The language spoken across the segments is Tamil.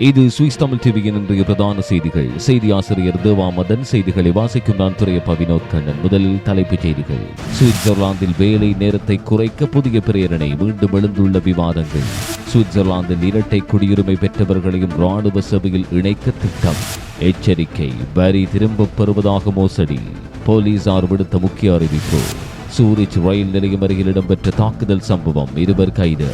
இது சுவிஸ் தமிழ் டிவியின் இன்றைய பிரதான செய்திகள். செய்தி ஆசிரியர் தேவாமதன் செய்திகளை வாசிக்கும் நான் துறையப்ப வினோத் கண்ணன். முதலில் தலைப்புச் செய்திகள். சுவிட்சர்லாந்தில் வேலை நேரத்தை குறைக்க புதிய பிரேரணை மீண்டும் எழுந்துள்ள விவாதங்கள். சுவிட்சர்லாந்தில் இரட்டை குடியுரிமை பெற்றவர்களையும் ராணுவ சபையில் இணைக்க திட்டம். எச்சரிக்கை வரி திரும்பப் பெறுவதாக மோசடி. போலீசார் விடுத்த முக்கிய அறிவிப்பு. சூரிச் ரயில் நிலையம் அருகில் இடம்பெற்ற தாக்குதல் சம்பவம் இருவர் கைது.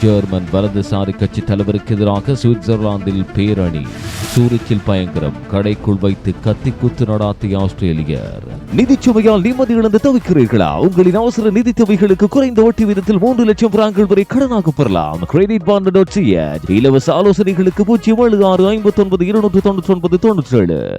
ஜெர்மன் வலதுசாரி கட்சி தலைவருக்கு எதிராக சுவிட்சர்லாந்தில் பேரணி. சூரிச்சில் பயங்கரம். கடைக்குள் வைத்து கத்தி குத்து நடாத்திய ஆஸ்திரேலியர். நிதிச்சுமையால் நிம்மதி இழந்து தவிக்கிறீர்களா? உங்களின் அவசர நிதி தொகைகளுக்கு குறைந்த ஓட்டி விதத்தில் மூன்று லட்சம் பிராங்கள் வரை கடனாக பெறலாம். கிரெடிட் பாண்ட் டாட் இலவச ஆலோசனைகளுக்கு பூஜ்ஜியம் ஏழு ஆறு ஐம்பத்தி ஒன்பது இருநூற்று தொண்ணூற்றி ஒன்பது தொண்ணூற்றி ஏழு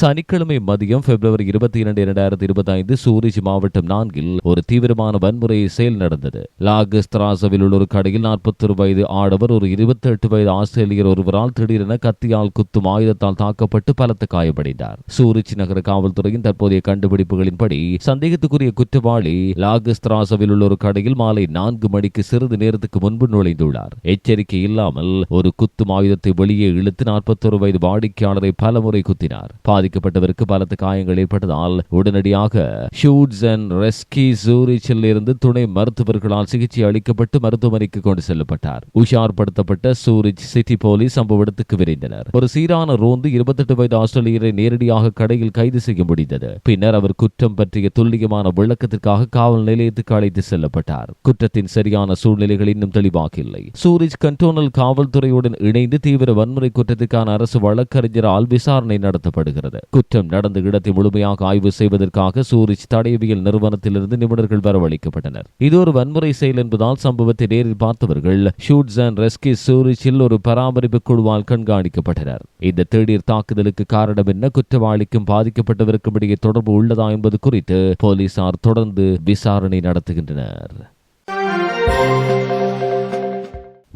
சனிக்கிழமை மதியம் பிப்ரவரி இருபத்தி இரண்டு இரண்டாயிரத்தி இருபத்தி ஐந்து சூரிஜ் மாவட்டம் நான்கில் ஒரு தீவிரமான வன்முறை செயல் நடந்தது. லாகஸ்திராசவில் உள்ள ஒரு கடையில் நாற்பத்தி வயது ஆடவர் ஒரு இருபத்தி எட்டு வயது ஆஸ்திரேலியர் ஒருவரால் திடீரென கத்தியால் குத்தும் ஆயுதத்தால் தாக்கப்பட்டு பலத்த காயமடைந்தார். சூரிச் நகர காவல்துறையின் தற்போதைய கண்டுபிடிப்புகளின்படி சந்தேகத்துக்குரிய குற்றவாளி லாகஸ்திராசவில் உள்ள ஒரு கடையில் மாலை நான்கு மணிக்கு சிறிது நேரத்துக்கு முன்பு நுழைந்துள்ளார். எச்சரிக்கை இல்லாமல் ஒரு குத்தும் ஆயுதத்தை வெளியே இழுத்து நாற்பத்தொரு வயது வாடிக்கையாளரை பலமுறை குத்தினார். பாதி பாதிக்கப்பட்டவருக்கு பலத்த காயங்கள் ஏற்பட்டதால் உடனடியாக ஷூட்ஸ் அண்ட் ரெஸ்கி சூரிச்சில் இருந்து துணை மருத்துவர்களால் சிகிச்சை அளிக்கப்பட்டு மருத்துவமனைக்கு கொண்டு செல்லப்பட்டார். உஷார்படுத்தப்பட்ட சூரிச் சிட்டி போலீஸ் சம்பவ இடத்துக்கு விரைந்தனர். ஒரு சீரான ரோந்து இருபத்தெட்டு வயது ஆஸ்திரேலியரை நேரடியாக கடையில் கைது செய்ய முடிந்தது. பின்னர் அவர் குற்றம் பற்றிய துல்லியமான விளக்கத்திற்காக காவல் நிலையத்துக்கு அழைத்து செல்லப்பட்டார். குற்றத்தின் சரியான சூழ்நிலைகள் இன்னும் தெளிவாக இல்லை சூரிஜ் கண்டோனல் காவல்துறையுடன் இணைந்து தீவிர வன்முறை குற்றத்துக்கான அரசு வழக்கறிஞரால் விசாரணை நடத்தப்படுகிறது. குற்றம் நடந்த இடத்தை முழுமையாக ஆய்வு செய்வதற்காக சூரிச் தடயவியல் நிறுவனத்திலிருந்து நிபுணர்கள் வரவழைக்கப்பட்டனர். இது ஒரு வன்முறை செயல் என்பதால் சம்பவத்தை நேரில் பார்த்தவர்கள் ஷூட்ஸ் அண்ட் ரெஸ்கி சூரிச்சில் ஒரு பராமரிப்பு குழுவால் கண்காணிக்கப்பட்டனர். இந்த திடீர் தாக்குதலுக்கு காரணம் என்ன? குற்றவாளிக்கும் பாதிக்கப்பட்டவருக்கும் இடையே தொடர்பு உள்ளதா என்பது குறித்து போலீசார் தொடர்ந்து விசாரணை நடத்துகின்றனர்.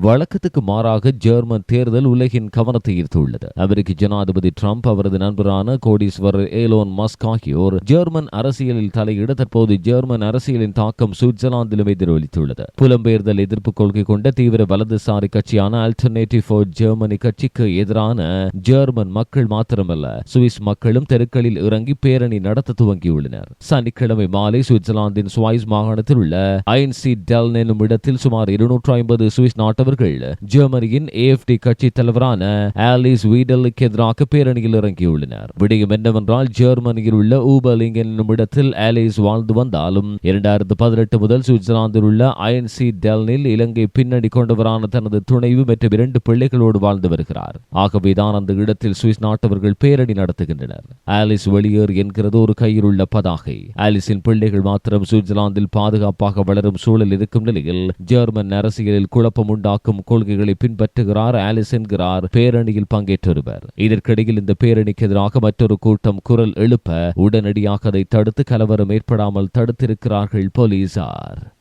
வழக்கத்துக்கு மாறாக ஜெர்மன் தேர்தல் உலகின் கவனத்தை ஈர்த்துள்ளது. அமெரிக்க ஜனாதிபதி ட்ரம்ப் அவரது நண்பரான கோடீஸ்வரர் ஏலோன் மஸ்க் ஆகியோர் ஜெர்மன் அரசியலில் தலையிட தற்போது ஜெர்மன் அரசியலின் தாக்கம் சுவிட்சர்லாந்திலும் எதிரொலித்துள்ளது. புலம்பெயர்தல் எதிர்ப்பு கொள்கை கொண்ட தீவிர வலதுசாரி கட்சியான அல்டர்னேட்டிவ் ஃபார் ஜெர்மனி கட்சிக்கு எதிரான ஜெர்மன் மக்கள் மாத்திரமல்ல சுவிஸ் மக்களும் தெருக்களில் இறங்கி பேரணி நடத்த துவங்கியுள்ளனர். சனிக்கிழமை மாலை சுவிட்சர்லாந்தின் சுவைஸ் மாகாணத்தில் உள்ள ஐன்சி டெல்ன் என்னும் இடத்தில் சுமார் இருநூற்று ஐம்பது சுவிஸ் நாட்டவர் அவர்கள் ஜெர்மனியின் ஏஎஃப்டி கட்சி தலைவரான ஆலிஸ் வீடலுக்கு எதிராக பேரணியில் இறங்கியுள்ளனர். விடயம் என்னவென்றால் ஜெர்மனியில் உள்ள ஊபலிங் என்னும் இடத்தில் ஆலிஸ் வாழ்ந்து வந்தாலும் இரண்டாயிரத்து பதினெட்டு முதல் சுவிட்சர்லாந்தில் உள்ள ஐஎன்சி டெல்னில் இலங்கை பின்னணி கொண்டவரான தனது துணைவு மற்றும் இரண்டு பிள்ளைகளோடு வாழ்ந்து வருகிறார். ஆகவேதான் அந்த இடத்தில் சுவிஸ் நாட்டவர்கள் பேரணி நடத்துகின்றனர். ஆலிஸ் வெளியேறு என்கிறது ஒரு கையில் உள்ள பதாகை. ஆலிஸின் பிள்ளைகள் மாத்திரம் சுவிட்சர்லாந்தில் பாதுகாப்பாக வளரும் சூழல் இருக்கும் நிலையில் ஜெர்மன் அரசியலில் குழப்பம் உண்டாக்கும் கொள்கைகளை பின்பற்றுகிறார் ஆலிஸ் என்கிறார் பேரணியில் பங்கேற்றொருவர். இதற்கிடையில் இந்த பேரணிக்கு எதிராக மற்றொரு கூட்டம் குரல் எழுப்ப உடனடியாக அதை தடுத்து கலவரம் ஏற்படாமல் தடுத்திருக்கிறார்கள் போலீசார்.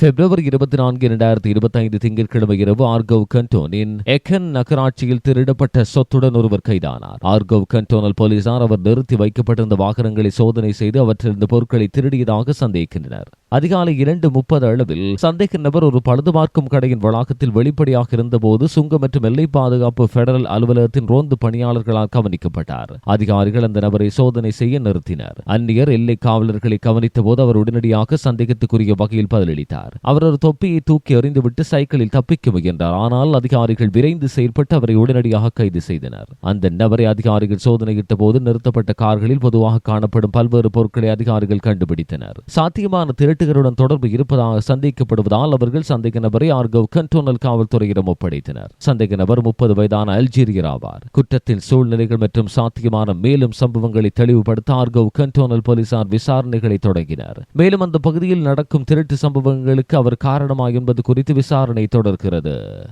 பிப்ரவரி இருபத்தி நான்கு இரண்டாயிரத்தி இருபத்தி ஐந்து திங்கட்கிழமை இரவு ஆர்கவ் கண்டோனின் எக்கன் நகராட்சியில் திருடப்பட்ட சொத்துடன் ஒருவர் கைதானார். ஆர்கவ் கண்டோனல் போலீசார் அவர் நிறுத்தி வைக்கப்பட்டிருந்த வாகனங்களை சோதனை செய்து அவற்றிலிருந்து பொருட்களை திருடியதாக சந்தேகிக்கின்றனர். அதிகாலை இரண்டு முப்பது அளவில் சந்தேக நபர் ஒரு பழுது பார்க்கும் கடையின் வளாகத்தில் வெளிப்படையாக இருந்தபோது சுங்க மற்றும் எல்லை பாதுகாப்பு பெடரல் அலுவலகத்தின் ரோந்து பணியாளர்களால் கவனிக்கப்பட்டார். அதிகாரிகள் அந்த நபரை சோதனை செய்ய நிறுத்தினர். அந்நியர் எல்லை காவலர்களை கவனித்த போது அவர் உடனடியாக சந்தேகத்துக்குரிய வகையில் பதிலளித்தார். அவர் ஒரு தொப்பியை தூக்கி எறிந்துவிட்டு சைக்கிளில் தப்பிக்க முயன்றார். ஆனால் அதிகாரிகள் விரைந்து செயல்பட்டு அவரை உடனடியாக கைது செய்தனர். அந்த நபரை அதிகாரிகள் சோதனையிட்ட போது நிறுத்தப்பட்ட கார்களில் பொதுவாக காணப்படும் பல்வேறு பொருட்களை அதிகாரிகள் கண்டுபிடித்தனர். சாத்தியமான திருட்டுகளுடன் தொடர்பு இருப்பதாக சந்திக்கப்படுவதால் அவர்கள் சந்தேக நபரை ஆர்கவ் கண்டோனல் காவல்துறையிடம் ஒப்படைத்தனர். சந்தேக நபர் முப்பது வயதான அல்ஜீரியர் ஆவார். குற்றத்தின் சூழ்நிலைகள் மற்றும் சாத்தியமான மேலும் சம்பவங்களை தெளிவுபடுத்த ஆர்கவ் கண்டோனல் போலீசார் விசாரணைகளை தொடங்கினர். மேலும் அந்த பகுதியில் நடக்கும் திருட்டு சம்பவங்களுக்கு அவர் காரணமா என்பது குறித்து விசாரணை தொடர்கிறது.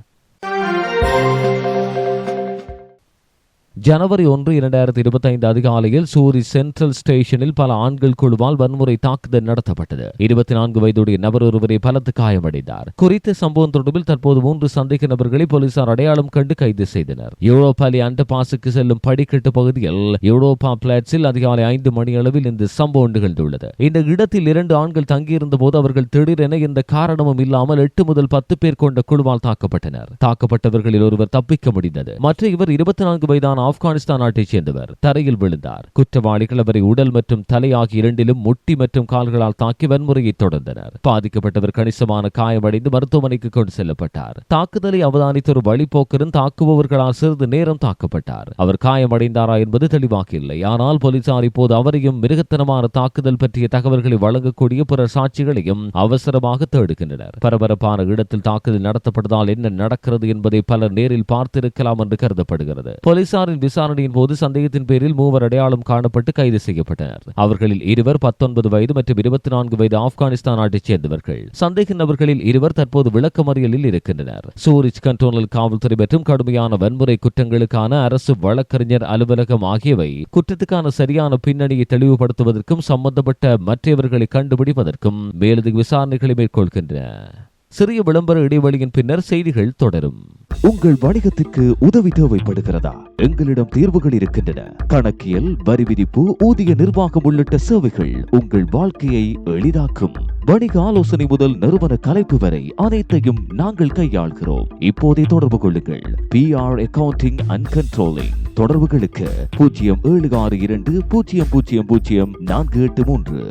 ஜனவரி ஒன்று இரண்டாயிரத்தி இருபத்தி ஐந்து அதிகாலையில் சூரி சென்ட்ரல் ஸ்டேஷனில் பல ஆண்கள் குழுவால் வன்முறை தாக்குதல் நடத்தப்பட்டது. இருபத்தி நான்கு வயதுடைய நபர் ஒருவரை பலத்து காயமடைந்தார். குறித்த சம்பவம் தொடர்பில் தற்போது மூன்று சந்தேக நபர்களை போலீசார் அடையாளம் கண்டு கைது செய்தனர். யூரோப்பாலி அண்டர் செல்லும் படிக்கட்டு பகுதியில் யூரோப்பா பிளாட்ஸில் அதிகாலை ஐந்து மணி அளவில் இந்த சம்பவம் நிகழ்ந்துள்ளது. இந்த இடத்தில் இரண்டு ஆண்கள் தங்கியிருந்த போது அவர்கள் திடீரென எந்த காரணமும் இல்லாமல் எட்டு முதல் பத்து பேர் கொண்ட குழுவால் தாக்கப்பட்டனர். தாக்கப்பட்டவர்களில் ஒருவர் தப்பிக்க முடிந்தது. மற்ற இவர் இருபத்தி நான்கு வயதான ஆப்கானிஸ்தான் நாட்டைச் சேர்ந்தவர். தரையில் விழுந்தார். குற்றவாளிகள் அவரை உடல் மற்றும் தலை ஆகிய இரண்டிலும் முட்டி மற்றும் கால்களால் தாக்கி வன்முறையை தொடர்ந்தனர். பாதிக்கப்பட்டவர் கணிசமான காயமடைந்து மருத்துவமனைக்கு கொண்டு செல்லப்பட்டார். தாக்குதலை அவதானித்த ஒரு வழிபோக்கரும் தாக்குபவர்களால் சிறிது நேரம் தாக்கப்பட்டார். அவர் காயமடைந்தாரா என்பது தெளிவாக இல்லை. ஆனால் போலீசார் இப்போது அவரையும் மிருகத்தனமான தாக்குதல் பற்றிய தகவல்களை வழங்கக்கூடிய பிற சாட்சிகளையும் அவசரமாக தேடுகின்றனர். பரபரப்பான இடத்தில் தாக்குதல் நடத்தப்பட்டதால் என்ன நடக்கிறது என்பதை பலர் நேரில் பார்த்திருக்கலாம் என்று கருதப்படுகிறது. போலீசாரின் விசாரணையின் போது சந்தேகத்தின் பேரில் மூவர் அடையாளம் காணப்பட்டு கைது செய்யப்பட்டனர். அவர்களில் இருவர் பத்தொன்பது வயது மற்றும் இருபத்தி நான்கு வயது ஆப்கானிஸ்தான் நாட்டைச் சேர்ந்தவர்கள். சந்தேக நபர்களில் இருவர் தற்போது விளக்கமறியலில் இருக்கின்றனர். சூரிச் கண்டோனல் காவல்துறை மற்றும் கடுமையான வன்முறை குற்றங்களுக்கான அரசு வழக்கறிஞர் அலுவலகம் ஆகியவை குற்றத்துக்கான சரியான பின்னணியை தெளிவுபடுத்துவதற்கும் சம்பந்தப்பட்ட மற்றவர்களை கண்டுபிடிப்பதற்கும் மேலதிக விசாரணைகளை மேற்கொள்கின்றன. சிறிய விளம்பர இடைவெளியின் பின்னர் செய்திகள் தொடரும். உங்கள் வணிகத்திற்கு உதவி தேவைப்படுகிறதா? எங்களிடம் தீர்வுகள் இருக்கின்றன. கணக்கியல் வரி விதிப்பு ஊதிய நிர்வாகம் உள்ளிட்ட சேவைகள் உங்கள் வாழ்க்கையை எளிதாக்கும். வணிக ஆலோசனை முதல் நிறுவன கலைப்பு வரை அனைத்தையும் நாங்கள் கையாள்கிறோம். இப்போதே தொடர்பு கொள்ளுங்கள். P R accounting and controlling தொடர்புகளுக்கு பூஜ்ஜியம் ஏழு ஆறு இரண்டு பூஜ்ஜியம் பூஜ்ஜியம் பூஜ்ஜியம் நான்கு எட்டு மூன்று.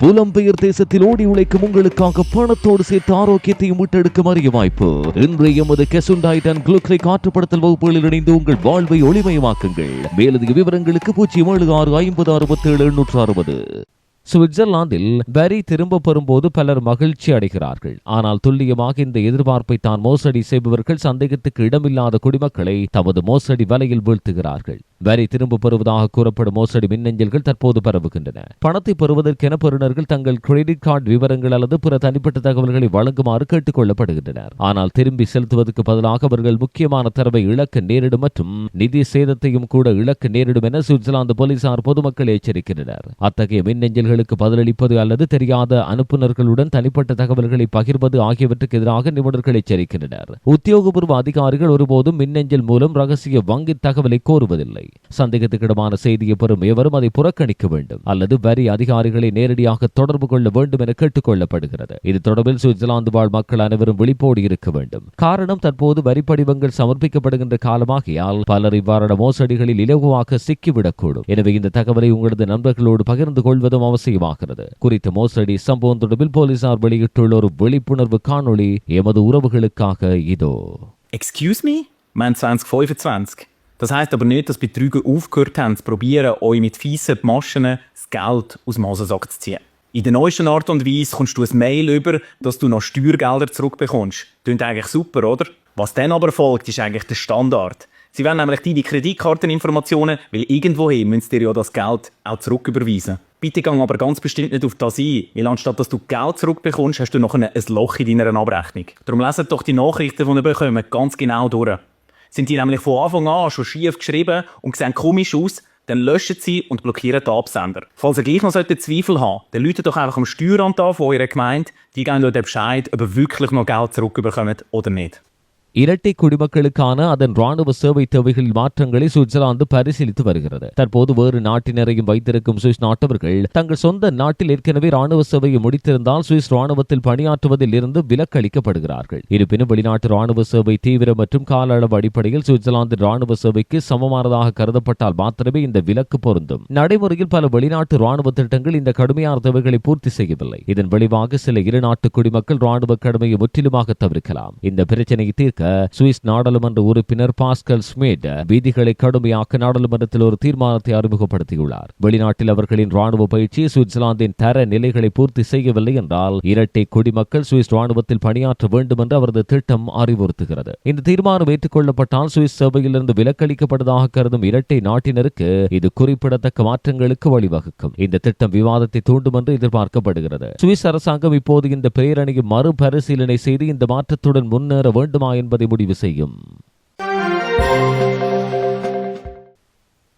புலம்பெயர் தேசத்தில் ஓடி உழைக்கும் உங்களுக்காக பணத்தோடு சேர்த்து ஆரோக்கியத்தையும் மீட்டெடுக்கும் அரிய வாய்ப்பு. இன்றைய எமது கெசுண்டாய்ட் அண்ட் குளுக்ரை காற்றுப்படுத்தல் வகுப்புகளில் இணைந்து உங்கள் வாழ்வை ஒளிமயமாக்குங்கள். மேலதிக விவரங்களுக்கு பூஜ்ஜியம் ஏழு ஆறு ஐம்பது அறுபத்தி ஏழு எண்ணூற்று அறுபது. சுவிட்சர்லாந்தில் வரி திரும்ப பெறும்போது பலர் மகிழ்ச்சி அடைகிறார்கள். ஆனால் துல்லியமாக இந்த எதிர்பார்ப்பை தான் மோசடி செய்பவர்கள் சந்தேகத்துக்கு இடமில்லாத குடிமக்களை தமது மோசடி வலையில் வீழ்த்துகிறார்கள். வரி திரும்ப பெறுவதாக கூறப்படும் மோசடி மின்னஞ்சல்கள் தற்போது பரவுகின்றன. பணத்தை பெறுவதற்கென பெறுநர்கள் தங்கள் கிரெடிட் கார்டு விவரங்கள் அல்லது பிற தனிப்பட்ட தகவல்களை வழங்குமாறு கேட்டுக் கொள்ளப்படுகின்றனர் ஆனால் திரும்பி செலுத்துவதற்கு பதிலாக அவர்கள் முக்கியமான தரவை இழக்க நேரிடும் மற்றும் நிதி சேதத்தையும் கூட இழக்க நேரிடும் என சுவிட்சர்லாந்து போலீசார் பொதுமக்கள் எச்சரிக்கின்றனர். அத்தகைய மின்னஞ்சல்களுக்கு பதிலளிப்பது அல்லது தெரியாத அனுப்புநர்களுடன் தனிப்பட்ட தகவல்களை பகிர்வது ஆகியவற்றுக்கு எதிராக நிபுணர்கள் எச்சரிக்கின்றனர். உத்தியோகபூர்வ அதிகாரிகள் ஒருபோதும் மின்னஞ்சல் மூலம் ரகசிய வங்கி தகவலை கோருவதில்லை. சந்தேகத்துக்கிடமான செய்தியை பெறும் எவரும் அதை புறக்கணிக்க வேண்டும் அல்லது வரி அதிகாரிகளை நேரடியாக தொடர்பு கொள்ள வேண்டும் என கேட்டுக் கொள்ளப்படுகிறது இது தொடர்பில் சுவிட்சர்லாந்து வாழ் மக்கள் அனைவரும் விழிப்போடு இருக்க வேண்டும். காரணம் தற்போது வரி படிவங்கள் சமர்ப்பிக்கப்படுகின்ற காலமாகியால் பலர் இவ்வாறான மோசடிகளில் இலகுவாக சிக்கிவிடக்கூடும். எனவே இந்த தகவலை உங்களது நண்பர்களோடு பகிர்ந்து கொள்வதும் அவசியமாகிறது. குறித்த மோசடி சம்பவம் தொடர்பில் போலீசார் வெளியிட்டுள்ள ஒரு விழிப்புணர்வு காணொளி எமது உறவுகளுக்காக இதோ. Excuse Excuse me? Wir haben 2025. Das heisst aber nicht, dass Betrüger aufgehört haben, zu probieren, euch mit fiesen Maschen das Geld aus dem Hosensack zu ziehen. In der neuesten Art und Weise kommst du ein Mail über, dass du noch Steuergelder zurückbekommst. Klingt eigentlich super, oder? Was dann aber folgt, ist eigentlich der Standard. Sie wollen nämlich deine Kreditkarteninformationen, weil irgendwoher müssen dir ja das Geld auch zurücküberweisen. Bitte gang aber ganz bestimmt nicht auf das ein, weil anstatt dass du Geld zurückbekommst, hast du noch ein Loch in deiner Abrechnung. Darum leset doch die Nachrichten, die ihr bekommt, ganz genau durch. Sind die nämlich von Anfang an schon schief geschrieben und sehen komisch aus, dann löschen sie und blockieren den Absender. Falls ihr gleich noch Zweifel haben, dann läutet doch einfach am Steueramt an von eurer Gemeinde, die geben euch Bescheid, ob ihr wirklich noch Geld zurückbekommt oder nicht. இரட்டை குடிமக்களுக்கான அதன் ராணுவ சேவை தேவைகளில் மாற்றங்களை சுவிட்சர்லாந்து பரிசீலித்து வருகிறது. தற்போது வேறு நாட்டினரையும் வைத்திருக்கும் சுவிஸ் நாட்டவர்கள் தங்கள் சொந்த நாட்டில் ஏற்கனவே ராணுவ சேவையை முடித்திருந்தால் சுவிஸ் ராணுவத்தில் பணியாற்றுவதில் இருந்து விலக்களிக்கப்படுகிறார்கள். இருப்பினும் வெளிநாட்டு ராணுவ சேவை தீவிர மற்றும் கால அளவு அடிப்படையில் சுவிட்சர்லாந்து ராணுவ சேவைக்கு சமமானதாக கருதப்பட்டால் மாத்திரமே இந்த விலக்கு பொருந்தும். நடைமுறையில் பல வெளிநாட்டு ராணுவ திட்டங்கள் இந்த கடுமையான தேவைகளை பூர்த்தி செய்யவில்லை. இதன் விளைவாக சில இரு நாட்டு குடிமக்கள் ராணுவ கடமையை முற்றிலுமாக தவிர்க்கலாம். இந்த பிரச்சனையை தீர்க்க சுவிஸ் நாடாளுமன்ற உறுப்பினர் பாஸ்கல் ஸ்மிட் விதிகளை கடுமையாக்க நாடாளுமன்றத்தில் ஒரு தீர்மானத்தை அறிமுகப்படுத்தியுள்ளார். வெளிநாட்டில் அவர்களின் ராணுவ பயிற்சி சுவிட்சர்லாந்தின் தர நிலைகளை பூர்த்தி செய்யவில்லை என்றால் இரட்டை குடிமக்கள் சுவிஸ் ராணுவத்தில் பணியாற்ற வேண்டும் என்று அவரது திட்டம் அறிவுறுத்துகிறது. இந்த தீர்மானம் ஏற்றுக்கொள்ளப்பட்டால் சுவிஸ் சபையிலிருந்து விலக்களிக்கப்படுவதாக கருதும் இரட்டை நாட்டினருக்கு இது குறிப்பிடத்தக்க மாற்றங்களுக்கு வழிவகுக்கும். இந்த திட்டம் விவாதத்தை தூண்டும் என்று எதிர்பார்க்கப்படுகிறது. சுவிஸ் அரசாங்கம் இப்போது இந்த பேரணியை மறுபரிசீலனை செய்து இந்த மாற்றத்துடன் முன்னேற வேண்டுமா என்பது முடிவு செய்யும்.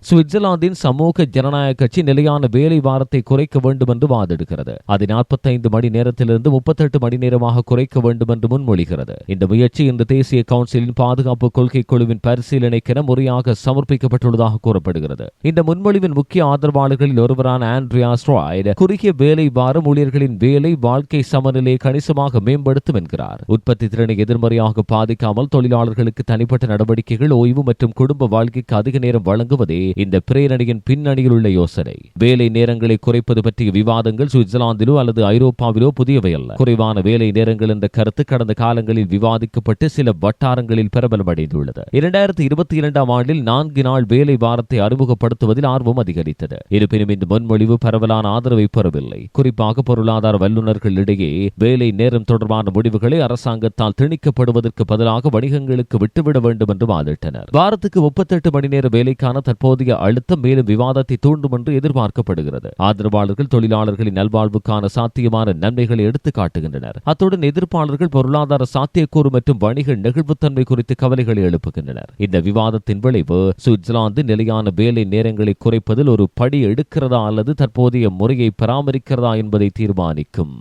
சுவிட்சர்லாந்தின் சமூக ஜனநாயக கட்சி நிலையான வேலை வாரத்தை குறைக்க வேண்டும் என்று வாதிடுகிறது. அது நாற்பத்தைந்து மணி நேரத்திலிருந்து முப்பத்தெட்டு மணி நேரமாக குறைக்க வேண்டும் என்று முன்மொழிகிறது. இந்த முயற்சி இந்த தேசிய கவுன்சிலின் பாதுகாப்பு கொள்கை குழுவின் பரிசீலனைக்கென முறையாக சமர்ப்பிக்கப்பட்டுள்ளதாக கூறப்படுகிறது. இந்த முன்மொழிவின் முக்கிய ஆதரவாளர்களில் ஒருவரான ஆண்ட்ரியா ஸ்ட்ராய்ட் குறுகிய வேலை வாரம் ஊழியர்களின் வேலை வாழ்க்கை சமநிலையை கணிசமாக மேம்படுத்தும் என்கிறார். உற்பத்தி திறனை எதிர்மறையாக பாதிக்காமல் தொழிலாளர்களுக்கு தனிப்பட்ட நடவடிக்கைகள் ஓய்வு மற்றும் குடும்ப வாழ்க்கைக்கு அதிக நேரம் வழங்குவதே இந்த பிரேரணியின் பின்னணியில் உள்ள யோசனை. வேலை நேரங்களை குறைப்பது பற்றிய விவாதங்கள் சுவிட்சர்லாந்திலோ அல்லது ஐரோப்பாவிலோ புதியவை அல்ல. குறைவான வேலை நேரங்கள் என்ற கருத்து கடந்த காலங்களில் விவாதிக்கப்பட்டு சில வட்டாரங்களில் பிரபலமடைந்துள்ளது. இரண்டாயிரத்தி இருபத்தி இரண்டாம் ஆண்டில் நான்கு நாள் வேலை வாரத்தை அறிமுகப்படுத்துவதில் ஆர்வம் அதிகரித்தது. இருப்பினும் இந்த முன்மொழிவு பரவலான ஆதரவை பெறவில்லை. குறிப்பாக பொருளாதார வல்லுநர்களிடையே வேலை நேரம் தொடர்பான முடிவுகளை அரசாங்கத்தால் திணிக்கப்படுவதற்கு பதிலாக வணிகங்களுக்கு விட்டுவிட வேண்டும் என்று வாதிட்டனர். வாரத்துக்கு முப்பத்தெட்டு மணி நேர வேலைக்கான தற்போது தற்போதைய அழுத்தம் மேலும் விவாதத்தை தூண்டும் என்று எதிர்பார்க்கப்படுகிறது. ஆதரவாளர்கள் தொழிலாளர்களின் நல்வாழ்வுக்கான சாத்தியமான நன்மைகளை எடுத்து காட்டுகின்றனர். அத்துடன் எதிர்ப்பாளர்கள் பொருளாதார சாத்தியக்கூறு மற்றும் வணிக நெகிழ்வுத்தன்மை குறித்து கவலைகளை எழுப்புகின்றனர். இந்த விவாதத்தின் விளைவு சுவிட்சர்லாந்து நிலையான வேலை நேரங்களை குறைப்பதில் ஒரு படி எடுக்கிறதா அல்லது தற்போதைய முறையை பராமரிக்கிறதா என்பதை தீர்மானிக்கும்.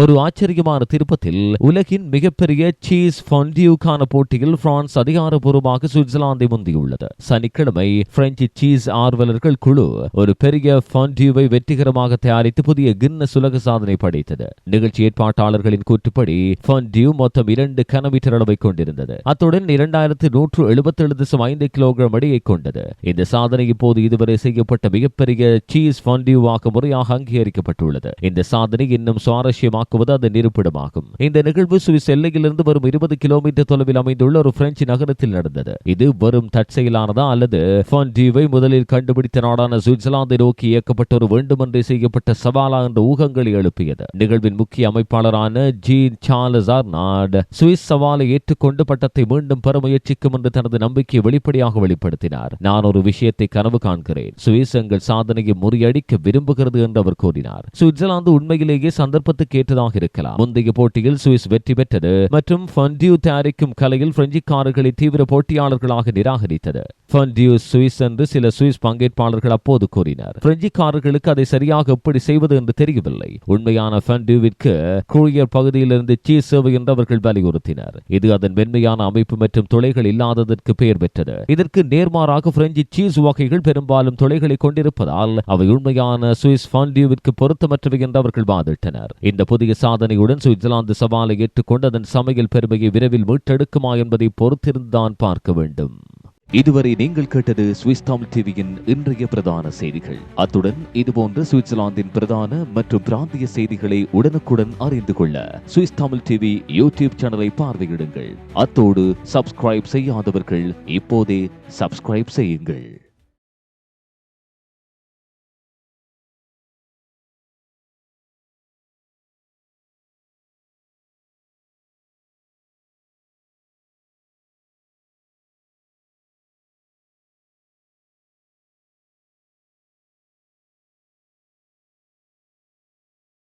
ஒரு ஆச்சரியமான திருப்பத்தில் உலகின் மிகப்பெரிய சீஸ் ஃபண்டியூக்கான போட்டியில் பிரான்ஸ் அதிகாரப்பூர்வமாக சுவிட்சர்லாந்தை முந்தியுள்ளது. சனிக்கிழமை பிரெஞ்சு சீஸ் ஆர்வலர்கள் குழு ஒரு பெரிய ஃபண்டியூவை வெற்றிகரமாக தயாரித்து புதிய கின்னஸ் உலக சாதனை படைத்தது. நிகழ்ச்சி ஏற்பாட்டாளர்களின் கூற்றுப்படி ஃபண்டியூ மொத்தம் இரண்டு கனமீட்டர் அளவை கொண்டிருந்தது. அத்துடன் இரண்டாயிரத்து நூற்று எழுபத்தேழு தசம் ஐந்து கிலோகிராம் அடியை கொண்டது. இந்த சாதனை இப்போது இதுவரை செய்யப்பட்ட மிகப்பெரிய சீஸ் ஃபண்டியூவாக முறையாக அங்கீகரிக்கப்பட்டுள்ளது. இந்த சாதனை இன்னும் சுவாரஸ்யமாக ஆக்குவது அதன் இருப்பிடமாகும் இந்த நிகழ்வு சுவிஸ் எல்லையிலிருந்து வரும் இருபது கிலோமீட்டர் தொலைவில் அமைந்துள்ள ஒரு பிரெஞ்சு நகரத்தில் நடந்தது. இது வெறும் தற்செயலானதா அல்லது ஃபொண்டியூவை முதலில் கண்டுபிடித்த நாடான சுவிட்சர்லாந்தை நோக்கி இயக்கப்பட்ட ஒரு வேண்டுமென்றே செய்யப்பட்ட சவாலா என்ற ஊகங்களை எழுப்பியது. நிகழ்வின் முக்கிய அமைப்பாளரான ஜீன் சார்லஸ் ஆர்னாட் சுவிஸ் சவாலை ஏற்றுக்கொண்டு பட்டத்தை மீண்டும் பெற முயற்சிக்கும் என்று தனது நம்பிக்கையை வெளிப்படையாக வெளிப்படுத்தினார். நான் ஒரு விஷயத்தை கனவு காண்கிறேன். சுவிஸ் எங்கள் சாதனையை முறியடிக்க விரும்புகிறது என்று அவர் கூறினார். சுவிட்சர்லாந்து உண்மையிலேயே சந்தர்ப்பத்துக்கு ஏற்ற ஏற்றதாக இருக்கலாம். முந்தைய போட்டியில் சுவிஸ் வெற்றி பெற்றது மற்றும் ஃபன்டியூ தயாரிக்கும் கலையில் பிரெஞ்சுக்காரர்களை தீவிர போட்டியாளர்களாக நிராகரித்தது. ஃபன்டியூ சுவிஸ் என்று சில சுவிஸ் பங்கேற்பாளர்கள் அப்போது கூறினர். பிரெஞ்சுக்காரர்களுக்கு அதை சரியாக எப்படி செய்வது என்று தெரியவில்லை. உண்மையான ஃபன்டியூவிற்கு கூழியர் பகுதியிலிருந்து சீஸ் சேவை என்று அவர்கள் வலியுறுத்தினர். இது அதன் மென்மையான அமைப்பு மற்றும் துளைகள் இல்லாததற்கு பெயர் பெற்றது. இதற்கு நேர்மாறாக பிரெஞ்சு சீஸ் வகைகள் பெரும்பாலும் துளைகளை கொண்டிருப்பதால் அவை உண்மையான சுவிஸ் ஃபன்டியூவிற்கு பொருத்தமற்றவை என்று அவர்கள் வாதிட்டனர். இந்த புதிய சாதனையுடன் சுவிட்சர்லாந்து சவாலை ஏற்றுக்கொண்டு அதன் சமையல் பெருமையை விரைவில் மீட்டெடுக்குமா என்பதை பொறுத்திருந்துதான் பார்க்க வேண்டும். இதுவரை நீங்கள் கேட்டது சுவிஸ் தமிழ் டிவியின் இன்றைய பிரதான செய்திகள். அத்துடன் இதுபோன்ற சுவிட்சர்லாந்தின் பிரதான மற்றும் பிராந்திய செய்திகளை உடனுக்குடன் அறிந்து கொள்ள சுவிஸ் தமிழ் டிவி யூடியூப் சேனலை பார்வையிடுங்கள். அத்தோடு சப்ஸ்கிரைப் செய்யாதவர்கள் இப்போதே சப்ஸ்கிரைப் செய்யுங்கள்.